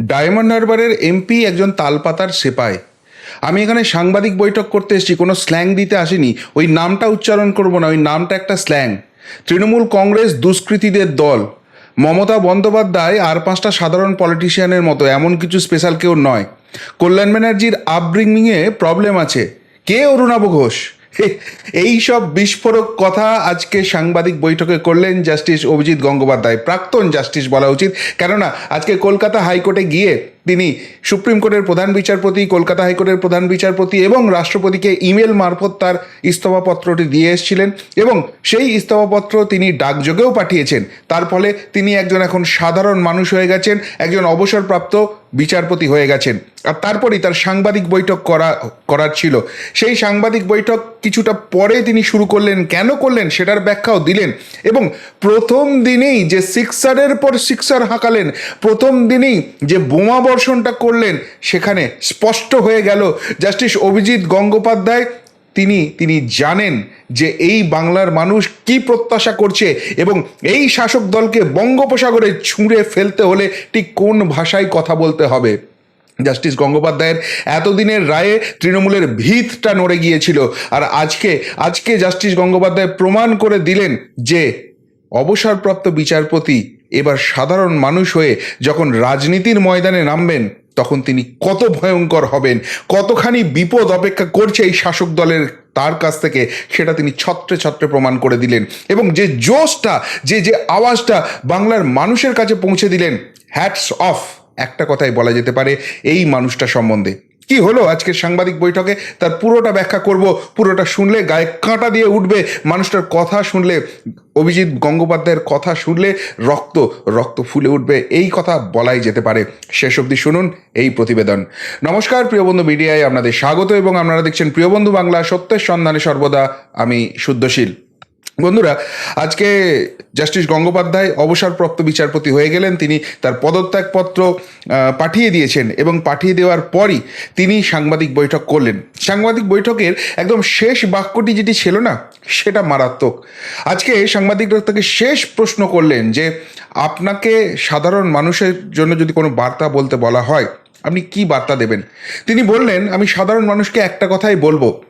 Diamond হারবারের MP একজন তালপাতার সেপাই। আমি এখানে সাংবাদিক বৈঠক করতে এসেছি, কোনো স্ল্যাং দিতে আসিনি। ওই নামটা উচ্চারণ করব না, ওই নামটা একটা স্ল্যাং। তৃণমূল কংগ্রেস দুষ্কৃতীদের দল। মমতা বন্দ্যোপাধ্যায় আর পাঁচটা সাধারণ পলিটিশিয়ানের মতো, এমন কিছু স্পেশাল কেউ নয়। কল্যাণ ব্যানার্জির আপব্রিংয়ে প্রবলেম আছে। কে অরুণাভ ঘোষ? এই সব বিস্ফোরক কথা আজকে সাংবাদিক বৈঠকে করলেন জাস্টিস অভিজিৎ গঙ্গোপাধ্যায়, প্রাক্তন জাস্টিস বলা উচিত। কেননা, আজকে কলকাতা হাইকোর্টে গিয়ে তিনি সুপ্রিম কোর্টের প্রধান বিচারপতি, কলকাতা হাইকোর্টের প্রধান বিচারপতি এবং রাষ্ট্রপতিকে ইমেল মারফত তার ইস্তফাপত্রটি দিয়ে এসেছিলেন এবং সেই ইস্তফাপত্র তিনি ডাকযোগেও পাঠিয়েছেন। তার ফলে তিনি একজন এখন সাধারণ মানুষ হয়ে গেছেন, একজন অবসরপ্রাপ্ত বিচারপতি হয়ে গেছেন। আর তারপরেই তার সাংবাদিক বৈঠক করা, করার ছিল। সেই সাংবাদিক বৈঠক কিছুটা পরে তিনি শুরু করলেন, কেন করলেন সেটার ব্যাখ্যাও দিলেন এবং প্রথম দিনেই যে সিক্সারের পর সিক্সার হাঁকালেন, প্রথম দিনেই যে বোমা বর্ষণটা করলেন, সেখানে স্পষ্ট হয়ে গেল। জাস্টিস অভিজিৎ গঙ্গোপাধ্যায়, তিনি তিনি জানেন যে এই বাংলার মানুষ কি প্রত্যাশা করছে এবং এই শাসক দলকে বঙ্গোপসাগরে ছুঁড়ে ফেলতে হলে ঠিক কোন ভাষায় কথা বলতে হবে। জাস্টিস গঙ্গোপাধ্যায়ের এতদিনের রায়ে তৃণমূলের ভিতটা নড়ে গিয়েছিল। আর আজকে আজকে জাস্টিস গঙ্গোপাধ্যায় প্রমাণ করে দিলেন যে অবসরপ্রাপ্ত বিচারপতি এবার সাধারণ মানুষ হয়ে যখন রাজনীতির ময়দানে নামবেন, তখন তিনি কত ভয়ঙ্কর হবেন, কতখানি বিপদ অপেক্ষা করছে এই শাসক দলের তার কাছ থেকে, সেটা তিনি ছত্রে ছত্রে প্রমাণ করে দিলেন। এবং যে জোশটা, যে যে আওয়াজটা বাংলার মানুষের কাছে পৌঁছে দিলেন হ্যাটস অফ একটা কথাই বলা যেতে পারে, এই মানুষটা সম্বন্ধে। কি হলো আজকের সাংবাদিক বৈঠকে? তার পুরোটা ব্যাখ্যা করব, পুরোটা শুনলে গায়ে কাঁটা দিয়ে উঠবে। মানুষটার কথা শুনলে, অভিজিৎ গঙ্গোপাধ্যায়ের কথা শুনলে রক্ত রক্ত ফুলে উঠবে। এই কথা বলাই যেতে পারে। শেষ অবধি শুনুন এই প্রতিবেদন। নমস্কার, প্রিয় বন্ধু মিডিয়ায় আপনাদের স্বাগত এবং আপনারা দেখছেন প্রিয় বন্ধু বাংলা সত্যের সন্ধানে সর্বদা। আমি শুদ্ধশীল। বন্ধুরা, আজকে জাস্টিস গঙ্গোপাধ্যায় অবসরপ্রাপ্ত বিচারপতি হয়ে গেলেন। তিনি তার পদত্যাগপত্র পাঠিয়ে দিয়েছেন এবং পাঠিয়ে দেওয়ার পরই তিনি সাংবাদিক বৈঠক করলেন। সাংবাদিক বৈঠকের একদম শেষ বাক্যটি যেটি ছিল না, সেটা মারাত্মক। আজকে সাংবাদিকরা তাকে শেষ প্রশ্ন করলেন যে, আপনাকে সাধারণ মানুষের জন্য যদি কোনো বার্তা বলতে বলা হয় আপনি কি বার্তা দেবেন? তিনি বললেন, আমি সাধারণ মানুষকে একটা কথাই বলব।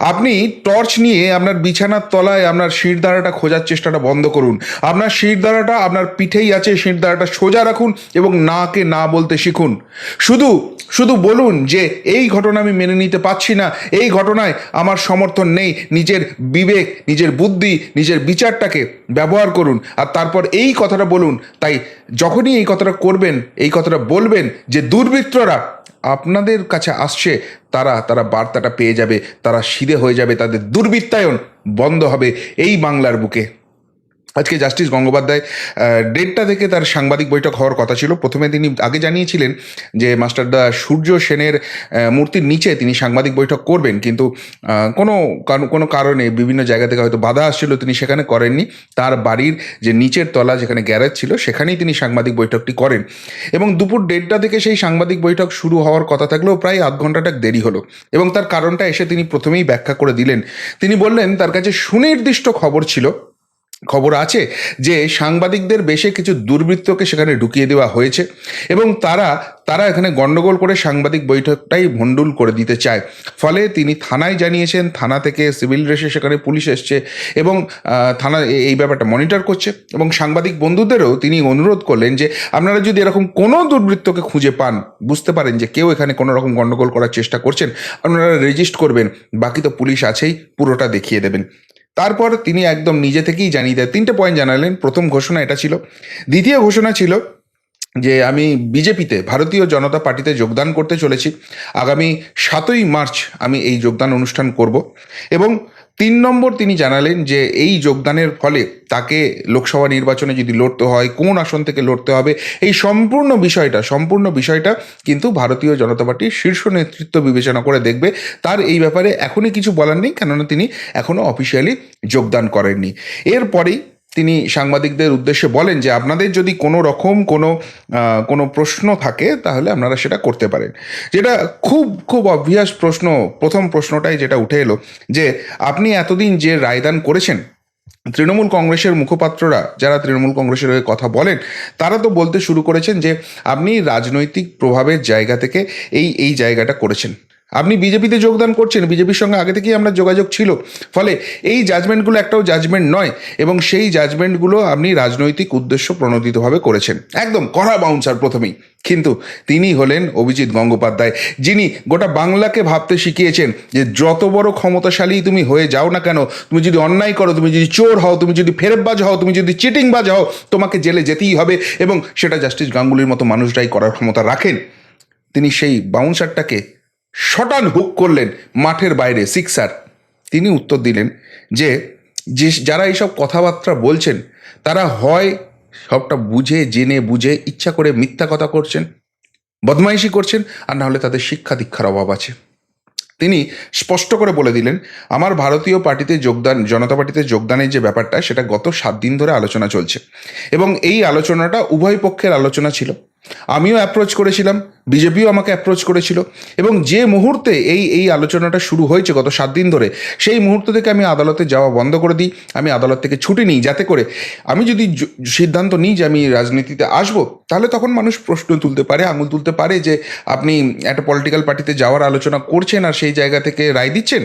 আপনি টর্চ নিয়ে আপনার বিছানার তলায় আপনার শিরদাঁড়াটা খোঁজার চেষ্টাটা বন্ধ করুন। আপনার শিরদাঁড়াটা আপনার পিঠেই আছে, শিরদাঁড়াটা সোজা রাখুন এবং নাকে না বলতে শিখুন। শুধু শুধু বলুন যে, এই ঘটনা আমি মেনে নিতে পারছি না। এই ঘটনায় আমার সমর্থন নেই। নিজের বিবেক, নিজের বুদ্ধি, নিজের বিচারটাকে ব্যবহার করুন। আর তারপর এই কথাটা বলুন। তাই যখনই এই কথাটা করবেন, এই কথাটা বলবেন যে দুর্বৃত্তরা আপনাদের কাছে আসছে, তারা তারা বার্তাটা পেয়ে যাবে, তারা সিধে হয়ে যাবে, তাদের দুর্বৃত্তায়ন বন্ধ হবে, এই বাংলার বুকে। আজকে জাস্টিস গঙ্গোপাধ্যায় দেড়টা থেকে তার সাংবাদিক বৈঠক হওয়ার কথা ছিল। প্রথমে তিনি আগে জানিয়েছিলেন যে মাস্টারদা সূর্য সেনের মূর্তির নিচে তিনি সাংবাদিক বৈঠক করবেন। কিন্তু কোনো কোনো কারণে বিভিন্ন জায়গা থেকে হয়তো বাধা আসছিল তিনি সেখানে করেননি। তার বাড়ির যে নিচের তলা যেখানে গ্যারেজ ছিল, সেখানেই তিনি সাংবাদিক বৈঠকটি করেন। এবং দুপুর দেড়টা থেকে সেই সাংবাদিক বৈঠক শুরু হওয়ার কথা থাকলেও প্রায় আধ ঘন্টাটা দেরি হলো। এবং তার কারণটা এসে তিনি প্রথমেই ব্যাখ্যা করে দিলেন। তিনি বললেন, তার কাছে সুনির্দিষ্ট খবর ছিল খবর আছে যে সাংবাদিকদের বেশে কিছু দুর্বৃত্তকে সেখানে ঢুকিয়ে দেওয়া হয়েছে এবং তারা তারা এখানে গণ্ডগোল করে সাংবাদিক বৈঠকটাই ভণ্ডুল করে দিতে চায়। ফলে তিনি থানায় জানিয়েছেন, থানা থেকে সিভিল রেসে সেখানে পুলিশ এসছে এবং থানা এই ব্যাপারটা মনিটর করছে এবং সাংবাদিক বন্ধুদেরও তিনি অনুরোধ করলেন যে, আপনারা যদি এরকম কোনো দুর্বৃত্তকে খুঁজে পান, বুঝতে পারেন যে কেউ এখানে কোনো রকম গণ্ডগোল করার চেষ্টা করছেন, আপনারা রেজিস্ট করবেন, বাকি তো পুলিশ আছেই, পুরোটা দেখিয়ে দেবেন। তারপর তিনি একদম নিজে থেকেই জানিয়ে দেয়। তিনটে পয়েন্ট জানালেন। প্রথম ঘোষণা এটা ছিল। দ্বিতীয় ঘোষণা ছিল যে আমি বিজেপিতে, ভারতীয় জনতা পার্টিতে যোগদান করতে চলেছি। আগামী সাতই মার্চ আমি এই যোগদান অনুষ্ঠান করব। এবং তিন নম্বর তিনি জানালেন যে এই যোগদানের ফলে তাকে লোকসভা নির্বাচনে যদি লড়তে হয়, কোন আসন থেকে লড়তে হবে, এই সম্পূর্ণ বিষয়টা সম্পূর্ণ বিষয়টা কিন্তু ভারতীয় জনতা পার্টির শীর্ষ নেতৃত্ব বিবেচনা করে দেখবে। তার এই ব্যাপারে এখনই কিছু বলার নেই, কেননা তিনি এখনও অফিসিয়ালি যোগদান করেননি। এরপরেই তিনি সাংবাদিকদের উদ্দেশ্যে বলেন যে আপনাদের যদি কোনো রকম কোনো কোনো প্রশ্ন থাকে, তাহলে আপনারা সেটা করতে পারেন। যেটা খুব খুব অবভিয়াস প্রশ্ন, প্রথম প্রশ্নটাই যেটা উঠে এলো যে আপনি এতদিন যে রায়দান করেছেন, তৃণমূল কংগ্রেসের মুখপাত্ররা, যারা তৃণমূল কংগ্রেসের হয়ে কথা বলেন, তারা তো বলতে শুরু করেছেন যে আপনি রাজনৈতিক প্রভাবের জায়গা থেকে এই এই জায়গাটা করেছেন। আপনি বিজেপিতে যোগদান করছেন, বিজেপির সঙ্গে আগে থেকেই আমরা যোগাযোগ ছিল। ফলে এই জাজমেন্টগুলো একটাও জাজমেন্ট নয়, এবং সেই জাজমেন্টগুলো আপনি রাজনৈতিক উদ্দেশ্য প্রণোদিতভাবে করেছেন। একদম কড়া বাউন্সার প্রথমেই। কিন্তু তিনি হলেন অভিজিৎ গঙ্গোপাধ্যায়, যিনি গোটা বাংলাকে ভাবতে শিখিয়েছেন যে যত বড় ক্ষমতাশালী তুমি হয়ে যাও না কেন, তুমি যদি অন্যায় করো, তুমি যদি চোর হও, তুমি যদি ফেরতবাজ হও, তুমি যদি চিটিংবাজ হও, তোমাকে জেলে যেতেই হবে, এবং সেটা জাস্টিস গাঙ্গুলির মতো মানুষরাই করার ক্ষমতা রাখেন। তিনি সেই বাউন্সারটাকে শটান হুক করলেন মাঠের বাইরে সিক্সার তিনি উত্তর দিলেন যে যে যারা এইসব কথাবার্তা বলছেন, তারা হয় সবটা বুঝে, জেনে বুঝে, ইচ্ছা করে মিথ্যা কথা করছেন, বদমাইশি করছেন, আর না হলে তাদের শিক্ষা দীক্ষার অভাব আছে। তিনি স্পষ্ট করে বলে দিলেন, আমার ভারতীয় পার্টিতে যোগদান, জনতা পার্টিতে যোগদানের যে ব্যাপারটা, সেটা গত সাত দিন ধরে আলোচনা চলছে। এবং এই আলোচনাটা উভয় পক্ষের আলোচনা ছিল। আমিও অ্যাপ্রোচ করেছিলাম, বিজেপিও আমাকে অ্যাপ্রোচ করেছিল এবং যে মুহূর্তে এই এই আলোচনাটা শুরু হয়েছে গত সাত দিন ধরে, সেই মুহূর্ত থেকে আমি আদালতে যাওয়া বন্ধ করে দিই, আমি আদালত থেকে ছুটি নিই যাতে করে আমি যদি সিদ্ধান্ত নিই যে আমি রাজনীতিতে আসব, তাহলে তখন মানুষ প্রশ্ন তুলতে পারে, আঙুল তুলতে পারে যে আপনি একটা পলিটিক্যাল পার্টিতে যাওয়ার আলোচনা করছেন আর সেই জায়গা থেকে রায় দিচ্ছেন।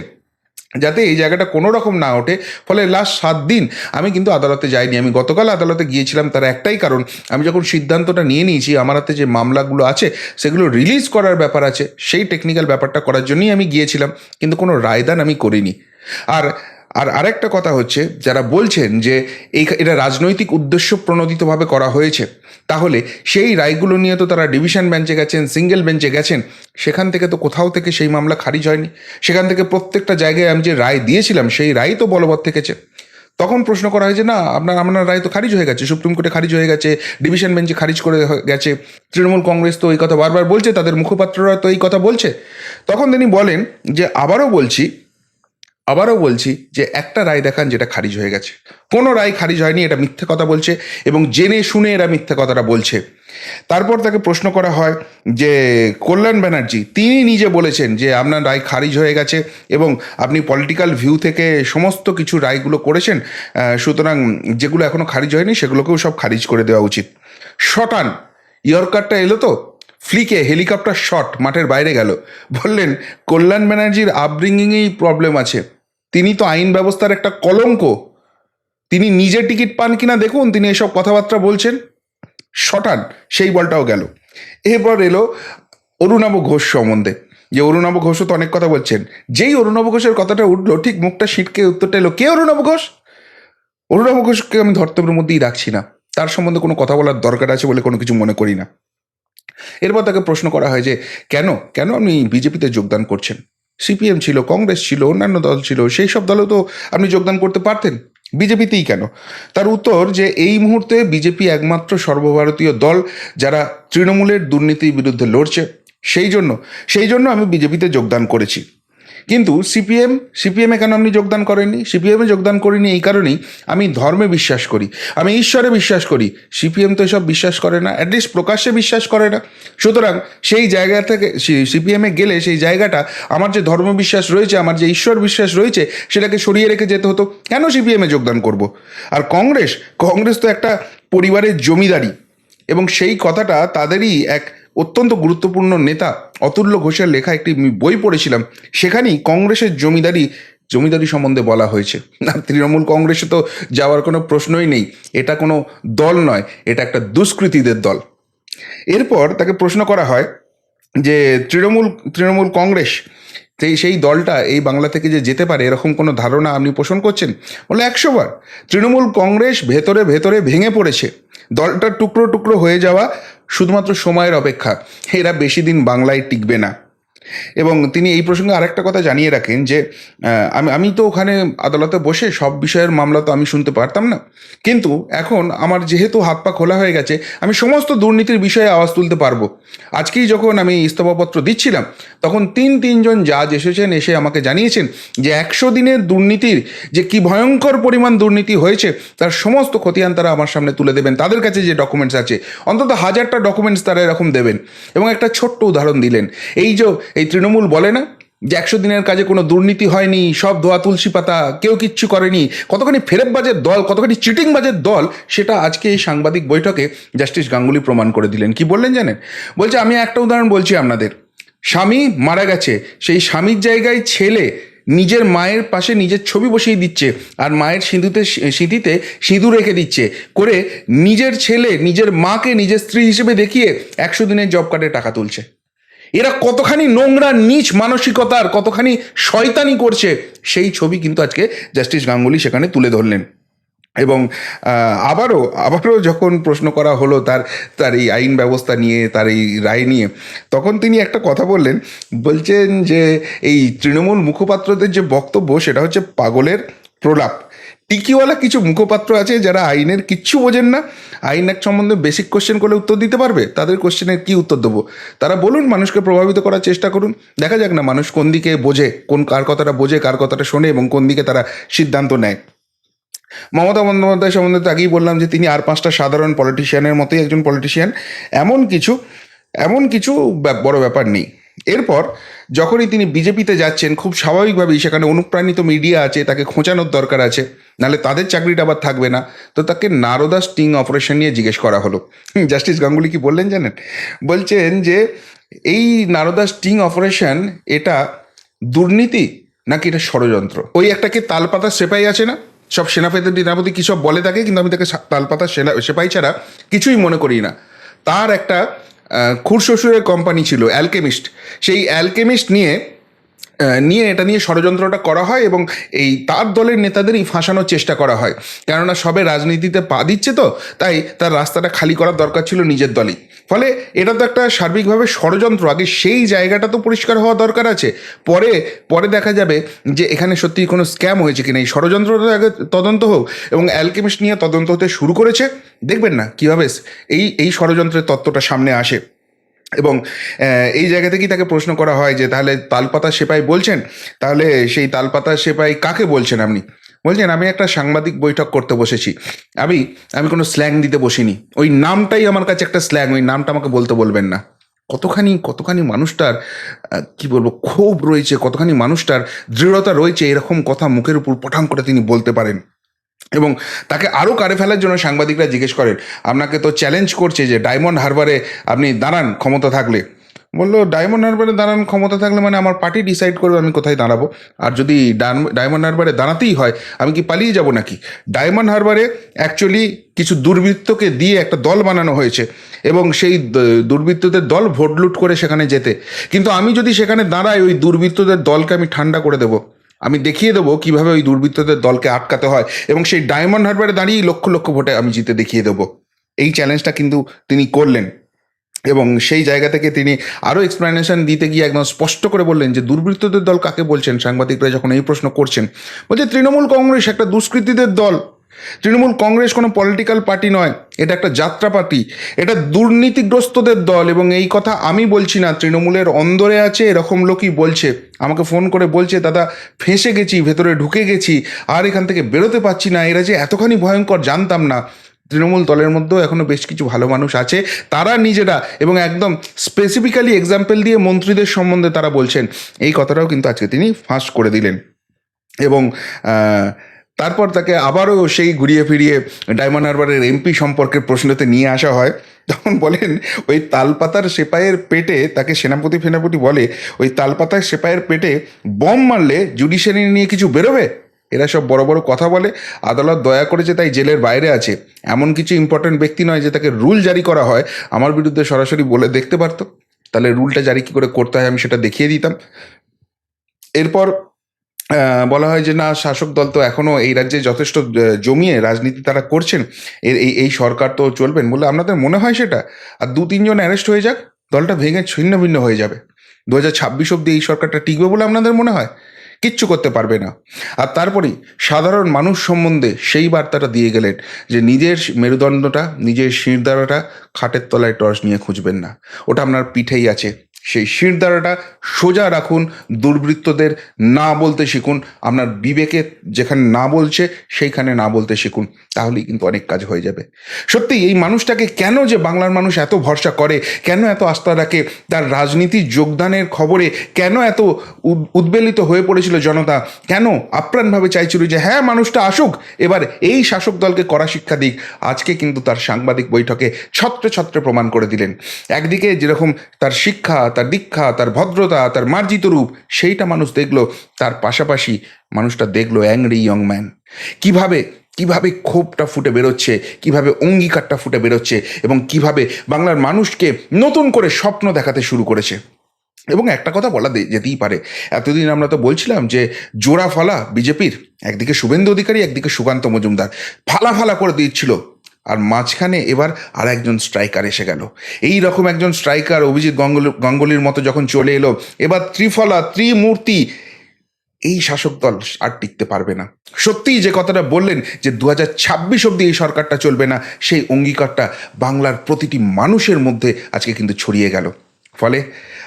যাতে এই জায়গাটা কোনো রকম না ওঠে। ফলে লাস্ট সাত দিন আমি কিন্তু আদালতে যাইনি। আমি গতকাল আদালতে গিয়েছিলাম, তার একটাই কারণ, আমি যখন সিদ্ধান্তটা নিয়ে নিয়েছি, আমার হাতে যে মামলাগুলো আছে, সেগুলো রিলিজ করার ব্যাপার আছে, সেই টেকনিক্যাল ব্যাপারটা করার জন্যই আমি গিয়েছিলাম। কিন্তু কোনো রায়দান আমি করিনি। আর আর আরেকটা কথা হচ্ছে, যারা বলছেন যে এই এটা রাজনৈতিক উদ্দেশ্য প্রণোদিতভাবে করা হয়েছে, তাহলে সেই রায়গুলো নিয়ে তো তারা ডিভিশন বেঞ্চে গেছেন, সিঙ্গেল বেঞ্চে গেছেন, সেখান থেকে তো কোথাও থেকে সেই মামলা খারিজ হয়নি। সেখান থেকে প্রত্যেকটা জায়গায় আমি যে রায় দিয়েছিলাম, সেই রায় তো বলবৎ থেকেছে। তখন প্রশ্ন করা হয় যে না, আপনার আপনার রায় তো খারিজ হয়ে গেছে, সুপ্রিম কোর্টে খারিজ হয়ে গেছে, ডিভিশন বেঞ্চে খারিজ করে গেছে, তৃণমূল কংগ্রেস তো এই কথা বারবার বলছে, তাদের মুখপাত্ররা তো এই কথা বলছে। তখন তিনি বলেন যে, আবারও বলছি আবারও বলছি যে একটা রায় দেখান যেটা খারিজ হয়ে গেছে। কোনো রায় খারিজ হয়নি, এটা মিথ্যে কথা বলছে এবং জেনে শুনে এরা মিথ্যে কথাটা বলছে। তারপর তাকে প্রশ্ন করা হয় যে, কল্যাণ ব্যানার্জি, তিনি নিজে বলেছেন যে আপনার রায় খারিজ হয়ে গেছে এবং আপনি পলিটিক্যাল ভিউ থেকে সমস্ত কিছু রায়গুলো করেছেন সুতরাং যেগুলো এখনও খারিজ হয়নি সেগুলোকেও সব খারিজ করে দেওয়া উচিত। শটান ইয়র্কারটা এলো তো? ফ্লিকে, হেলিকপ্টার শট, মাঠের বাইরে গেল। বললেন, কল্যাণ ব্যানার্জির আপব্রিঙ্গিংয়েই প্রবলেম আছে। তিনি তো আইন ব্যবস্থার একটা কলঙ্ক। তিনি নিজে টিকিট পান কিনা দেখুন, তিনি এসব কথাবার্তা বলছেন। শটান, সেই বলটাও গেল। এরপর এলো অরুণাভ ঘোষ সম্বন্ধে। যে অরুণাভ ঘোষও তো অনেক কথা বলছেন। যেই অরুণাভ ঘোষের কথাটা উঠল, ঠিক মুখটা সিটকে উত্তরটা এলো। কে অরুণাভ ঘোষ? অরুণাভ ঘোষকে আমি ধর্তব্যের মধ্যেই রাখছি না। তার সম্বন্ধে কোনো কথা বলার দরকার আছে বলে কোনো কিছু মনে করি না। এরপর তাকে প্রশ্ন করা হয় যে, কেন? কেন আপনি বিজেপিতে যোগদান করছেন? সিপিএম ছিল, কংগ্রেস ছিল, অন্যান্য দল ছিল, সেই সব দলেও তো আপনি যোগদান করতে পারতেন। বিজেপিতেই কেন? তার উত্তর যে এই মুহূর্তে বিজেপি একমাত্র সর্বভারতীয় দল যারা তৃণমূলের দুর্নীতির বিরুদ্ধে লড়ছে, সেই জন্য সেই জন্য আমি বিজেপিতে যোগদান করেছি। কিন্তু সিপিএম সিপিএমে কেন আপনি যোগদান করেননি? সিপিএমে যোগদান করিনি এই কারণেই আমি ধর্মে বিশ্বাস করি, আমি ঈশ্বরে বিশ্বাস করি। সিপিএম তো এসব বিশ্বাস করে না অ্যাটলিস্ট প্রকাশ্যে বিশ্বাস করে না। সুতরাং সেই জায়গা থেকে সিপিএমে গেলে সেই জায়গাটা, আমার যে ধর্ম বিশ্বাস রয়েছে, আমার যে ঈশ্বর বিশ্বাস রয়েছে, সেটাকে সরিয়ে রেখে যেতে হতো। কেন সিপিএমে যোগদান করব? আর কংগ্রেস কংগ্রেস তো একটা পরিবারের জমিদারি এবং সেই কথাটা তাদেরই এক অত্যন্ত গুরুত্বপূর্ণ নেতা অতুল্য ঘোষের লেখা একটি বই পড়েছিলাম। সেখানেই কংগ্রেসের জমিদারি জমিদারি সম্বন্ধে বলা হয়েছে। না, তৃণমূল কংগ্রেসে তো যাওয়ার কোনো প্রশ্নই নেই। এটা কোনো দল নয়, এটা একটা দুষ্কৃতীদের দল। এরপর তাকে প্রশ্ন করা হয় যে, তৃণমূল তৃণমূল কংগ্রেস সেই সেই দলটা এই বাংলা থেকে যে যেতে পারে, এরকম কোনো ধারণা আপনি পোষণ করছেন? বলে একশোবার তৃণমূল কংগ্রেস ভেতরে ভেতরে ভেঙে পড়েছে। দলটা টুকরো টুকরো হয়ে যাওয়া শুধুমাত্র সময়ের অপেক্ষা। এরা বেশি দিন বাংলায় টিকবে না। এবং তিনি এই প্রসঙ্গে আরেকটা কথা জানিয়ে রাখেন যে আমি আমি তো ওখানে আদালতে বসে সব বিষয়ের মামলা তো আমি শুনতে পারতাম না। কিন্তু এখন আমার যেহেতু হাত পা খোলা হয়ে গেছে, আমি সমস্ত দুর্নীতির বিষয়ে আওয়াজ তুলতে পারব। আজকেই যখন আমি ইস্তফাপত্র দিচ্ছিলাম, তখন তিন, তিনজন জাজ এসেছেন, এসে আমাকে জানিয়েছেন যে একশো দিনের দুর্নীতির যে কি ভয়ঙ্কর পরিমাণ দুর্নীতি হয়েছে, তার সমস্ত খতিয়ান তারা আমার সামনে তুলে দেবেন। তাদের কাছে যে ডকুমেন্টস আছে, অন্তত হাজারটা ডকুমেন্টস তারা এরকম দেবেন। এবং একটা ছোট্ট উদাহরণ দিলেন। এই যে এই তৃণমূল বলে না যে একশো দিনের কাজে কোনো দুর্নীতি হয়নি, সব ধোয়া তুলসী পাতা, কেউ কিচ্ছু করেনি। কতখানি ফেরেববাজের দল, কতখানি চিটিংবাজের দল, সেটা আজকে এই সাংবাদিক বৈঠকে জাস্টিস গাঙ্গুলি প্রমাণ করে দিলেন। কি বললেন জানেন? বলছে, আমি একটা উদাহরণ বলছি আপনাদের। স্বামী মারা গেছে, সেই স্বামীর জায়গায় ছেলে নিজের মায়ের পাশে নিজের ছবি বসিয়ে দিচ্ছে আর মায়ের সিঁদুতে, সিঁথিতে সিঁদুর রেখে দিচ্ছে করে নিজের ছেলে, নিজের মাকে, নিজের স্ত্রী হিসেবে দেখিয়ে একশো দিনের জব কার্ডে টাকা তুলছে। এরা কতখানি নোংরা, নিচ মানসিকতার, কতখানি শয়তানি করছে, সেই ছবি কিন্তু আজকে জাস্টিস গাঙ্গুলি সেখানে তুলে ধরলেন। এবং আবারও আবারও যখন প্রশ্ন করা হলো তার তার এই আইন ব্যবস্থা নিয়ে, তার এই রায় নিয়ে, তখন তিনি একটা কথা বললেন, বলছেন যে এই তৃণমূল মুখপাত্রদের যে বক্তব্য সেটা হচ্ছে পাগলের প্রলাপ। টিকিওয়ালা কিছু মুখপাত্র আছে যারা আইনের কিচ্ছু বোঝেন না, আইন এক সম্বন্ধে বেসিক কোশ্চেন করলে উত্তর দিতে পারবে, তাদের কোশ্চেনের কি উত্তর দেবো? তারা বলুন, মানুষকে প্রভাবিত করার চেষ্টা করুন। দেখা যাক না মানুষ কোন দিকে বোঝে, কোন কার কথাটা বোঝে, কার কথাটা শোনে এবং কোন দিকে তারা সিদ্ধান্ত নেয়। মমতা বন্দ্যোপাধ্যায় সম্বন্ধে তো আগেই বললাম যে, তিনি আর পাঁচটা সাধারণ পলিটিশিয়ানের মতোই একজন পলিটিশিয়ান এমন কিছু এমন কিছু বড় ব্যাপার নেই। এরপর যখনই তিনি বিজেপিতে যাচ্ছেন, খুব স্বাভাবিকভাবেই সেখানে অনুপ্রাণিত মিডিয়া আছে, তাকে খোঁচানোর দরকার আছে, নাহলে তাদের চাকরিটা আবার থাকবে না। তো তাকে নারদা স্টিং অপারেশন নিয়ে জিজ্ঞেস করা হলো। জাস্টিস গাঙ্গুলি কি বললেন জানেন? বলছেন যে, এই নারদা স্টিং অপারেশন এটা দুর্নীতি নাকি এটা ষড়যন্ত্র? ওই একটা কি তালপাতা সেপাই আছে না? সব সেনাপতি সেনাপতি কী সব বলে থাকে, কিন্তু আমি তাকে তালপাতা সেনা, সেপাই ছাড়া কিছুই মনে করি না। তার একটা আহ, খুড়শ্বশুরের কোম্পানি ছিল অ্যালকেমিস্ট সেই অ্যালকেমিস্ট নিয়ে নিয়ে এটা নিয়ে ষড়যন্ত্রটা করা হয় এবং এই তার দলের নেতাদেরই ফাঁসানোর চেষ্টা করা হয়। কেননা সবে রাজনীতিতে পা দিচ্ছে তো তাই তার রাস্তাটা খালি করার দরকার ছিল নিজের দলই। ফলে এটা তো একটা সার্বিকভাবে ষড়যন্ত্র। আগে সেই জায়গাটা তো পরিষ্কার হওয়া দরকার আছে। পরে পরে দেখা যাবে যে এখানে সত্যি কোনো স্ক্যাম হয়েছে কিনা। এই ষড়যন্ত্রটা আগে তদন্ত হোক এবং অ্যালকেমিস্ট নিয়ে তদন্ত হতে শুরু করেছে। দেখবেন না কীভাবে এই এই ষড়যন্ত্রের তত্ত্বটা সামনে আসে। এবং এই জায়গা থেকেই তাকে প্রশ্ন করা হয় যে, তাহলে তালপাতা সেপাই বলছেন? তাহলে সেই তালপাতা সেপাই কাকে বলছেন আপনি? বলছেন, আমি একটা সাংবাদিক বৈঠক করতে বসেছি। আমি আমি কোনো স্ল্যাং দিতে বসিনি। ওই নামটাই আমার কাছে একটা স্ল্যাং, ওই নামটা আমাকে বলতে বলবেন না। কতখানি কতখানি মানুষটার কি বলব, ক্ষোভ রয়েছে, কতখানি মানুষটার দৃঢ়তা রয়েছে, এরকম কথা মুখের উপর পঠাং করে তিনি বলতে পারেন। এবং তাকে আরও কারে ফেলার জন্য সাংবাদিকরা জিজ্ঞেস করেন, আপনাকে তো চ্যালেঞ্জ করছে যে ডায়মন্ড হারবারে আপনি দাঁড়ান, ক্ষমতা থাকলে। বলল ডায়মন্ড হারবারে দাঁড়ানোর ক্ষমতা থাকলে মানে আমার পার্টি ডিসাইড করবে আমি কোথায় দাঁড়াবো। আর যদি ডায়মন্ড হারবারে দাঁড়াতেই হয়, আমি কি পালিয়ে যাব নাকি? ডায়মন্ড হারবারে অ্যাকচুয়ালি কিছু দুর্বৃত্তকে দিয়ে একটা দল বানানো হয়েছে এবং সেই দুর্বৃত্তদের দল ভোট লুট করে সেখানে যেতে। কিন্তু আমি যদি সেখানে দাঁড়াই, ওই দুর্বৃত্তদের দলকে আমি ঠান্ডা করে দেবো। আমি দেখিয়ে দেবো কীভাবে ওই দুর্বৃত্তদের দলকে আটকাতে হয় এবং সেই ডায়মন্ড হারবারে দাঁড়িয়ে লক্ষ লক্ষ ভোটে আমি জিতে দেখিয়ে দেবো। এই চ্যালেঞ্জটা কিন্তু তিনি করলেন। এবং সেই জায়গা থেকে তিনি আরও এক্সপ্লেনেশন দিতে গিয়ে একদম স্পষ্ট করে বললেন যে দুর্বৃত্তদের দল কাকে বলছেন? সাংবাদিকরা যখন এই প্রশ্ন করছেন, বলছে তৃণমূল কংগ্রেস একটা দুষ্কৃতীদের দল। তৃণমূল কংগ্রেস কোনো পলিটিক্যাল পার্টি নয়, এটা একটা যাত্রা পার্টি এটা দুর্নীতিগ্রস্তদের দল এবং এই কথা আমি বলছি না, তৃণমূলের অন্দরে আছে, এরকম লোকই বলছে। আমাকে ফোন করে বলছে, দাদা, ফেঁসে গেছি, ভেতরে ঢুকে গেছি, আর এখান থেকে বেরোতে পারছি না, এরা যে এতখানি ভয়ঙ্কর জানতাম না। তৃণমূল দলের মধ্যেও এখনও বেশ কিছু ভালো মানুষ আছে। তারা নিজেরা এবং একদম স্পেসিফিক্যালি এক্সাম্পল দিয়ে মন্ত্রীদের সম্বন্ধে তারা বলছেন। এই কথাটাও কিন্তু আজকে তিনি ফাঁস করে দিলেন। এবং তারপর তাকে আবারও সেই ঘুরিয়ে ফিরিয়ে ডায়মন্ড হারবারের এমপি সম্পর্কে প্রশ্নতে নিয়ে আসা হয়। তখন বলেন, ওই তালপাতার সেপাইয়ের পেটে, তাকে সেনাপতি ফেনাপতি বলে, ওই তালপাতার সেপাইয়ের পেটে বম মারলে জুডিশিয়ারি নিয়ে কিছু বেরোবে? এরা সব বড় বড় কথা বলে, আদালত দয়া করেছে তাই জেলের বাইরে আছে। এমন কিছু ইম্পর্ট্যান্ট ব্যক্তি নয় যে তাকে রুল জারি করা হয়। আমার বিরুদ্ধে সরাসরি বলে দেখতে পারতো। তাহলে রুলটা জারি কী করে করতে হয় আমি সেটা দেখিয়ে দিতাম। এরপর বলা হয় যে না, শাসক দল তো এখনও এই রাজ্যে যথেষ্ট জমিয়ে রাজনীতি তারা করছেন। এর, এই এই সরকার তো চলবেন বলে আপনাদের মনে হয় সেটা? আর দু, তিনজন অ্যারেস্ট হয়ে যাক, দলটা ভেঙে ছিন্ন ভিন্ন হয়ে যাবে। দু হাজার ছাব্বিশ অব্দি এই সরকারটা টিকবে বলে আপনাদের মনে হয়? কিচ্ছু করতে পারবে না। আর তারপরেই সাধারণ মানুষ সম্বন্ধে সেই বার্তাটা দিয়ে গেলেন যে নিজের মেরুদণ্ডটা, নিজের শিরদাঁড়াটা খাটের তলায় টর্চ নিয়ে খুঁজবেন না। ওটা আপনার পিঠেই আছে। সেই শিরদাঁড়াটা সোজা রাখুন, দুর্বৃত্তদের না বলতে শিখুন। আপনার বিবেকে যেখানে না বলছে, সেইখানে না বলতে শিখুন, তাহলেই কিন্তু অনেক কাজ হয়ে যাবে। সত্যি, এই মানুষটাকে কেন যে বাংলার মানুষ এত ভরসা করে, কেন এত আস্থা রাখে, তার রাজনীতি যোগদানের খবরে কেন এত উদ- উদ্বেলিত হয়ে পড়েছিল জনতা? কেন আপ্রাণভাবে চাইছিল যে হ্যাঁ মানুষটা আসুক, এবার এই শাসক দলকে করা শিক্ষা দিক। আজকে কিন্তু তার সাংবাদিক বৈঠকে ছত্রে ছত্রে প্রমাণ করে দিলেন। একদিকে যেরকম তার শিক্ষা তার দীক্ষা, তার ভদ্রতা, তার মার্জিত রূপ, সেইটা মানুষ দেখল। তার পাশাপাশি মানুষটা দেখল অ্যাংরি ইয়ং ম্যান। কীভাবে কীভাবে ক্ষোভটা ফুটে বেরোচ্ছে, কীভাবে অঙ্গীকারটা ফুটে বেরোচ্ছে এবং কীভাবে বাংলার মানুষকে নতুন করে স্বপ্ন দেখাতে শুরু করেছে। এবং একটা কথা বলা যেতেই পারে। এতদিন আমরা তো বলছিলাম যে, জোড়া ফালা বিজেপির, একদিকে শুভেন্দু অধিকারী, একদিকে সুকান্ত মজুমদার। ফালা ফালা করে দিচ্ছিল। আর মাঝখানে এবার আর একজন স্ট্রাইকার এসে গেল। এই রকম একজন স্ট্রাইকার অভিজিৎ গঙ্গুলি, গঙ্গুলির মতো যখন চলে এলো, এবার ত্রিফলা, ত্রিমূর্তি, এই শাসক দল আর টিকতে পারবে না। সত্যিই যে কথাটা বললেন যে দু হাজার ছাব্বিশ অব্দি এই সরকারটা চলবে না, সেই অঙ্গীকারটা বাংলার প্রতিটি মানুষের মধ্যে আজকে কিন্তু ছড়িয়ে গেল। ফলে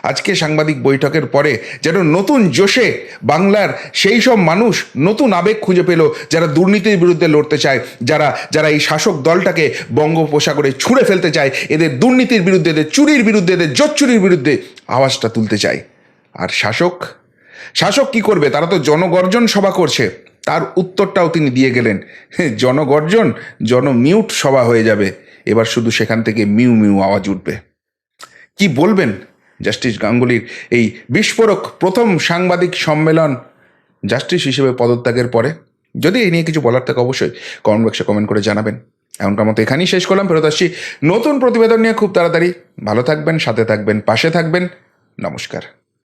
আজকে সাংবাদিক বৈঠকের পরে যেন নতুন জোশে বাংলার সেই সব মানুষ নতুন আবেগ খুঁজে পেল যারা দুর্নীতির বিরুদ্ধে লড়তে চায়, যারা যারা এই শাসক দলটাকে বঙ্গোপসাগরে ছুঁড়ে ফেলতে চায়, এদের দুর্নীতির বিরুদ্ধে, এদের চুরির বিরুদ্ধে, এদের জোচ্চুরির বিরুদ্ধে আওয়াজটা তুলতে চায়। আর শাসক? শাসক কি করবে? তারা তো জনগর্জন সভা করছে। তার উত্তরটাও তিনি দিয়ে গেলেন। জনগর্জন জনমিউট সভা হয়ে যাবে। এবার শুধু সেখান থেকে মিউ মিউ আওয়াজ উঠবে। কি বলবেন? জাস্টিস গাঙ্গুলির এই বিস্ফোরক প্রথম সাংবাদিক সম্মেলন জাস্টিস হিসেবে পদত্যাগের পরে। যদি এই নিয়ে কিছু বলার থাকে অবশ্যই কমেন্ট বক্সে কমেন্ট করে জানাবেন। এমনকার মতো এখানেই শেষ করলাম, ফেরত আসছি নতুন প্রতিবেদন নিয়ে খুব তাড়াতাড়ি। ভালো থাকবেন, সাথে থাকবেন, পাশে থাকবেন। নমস্কার।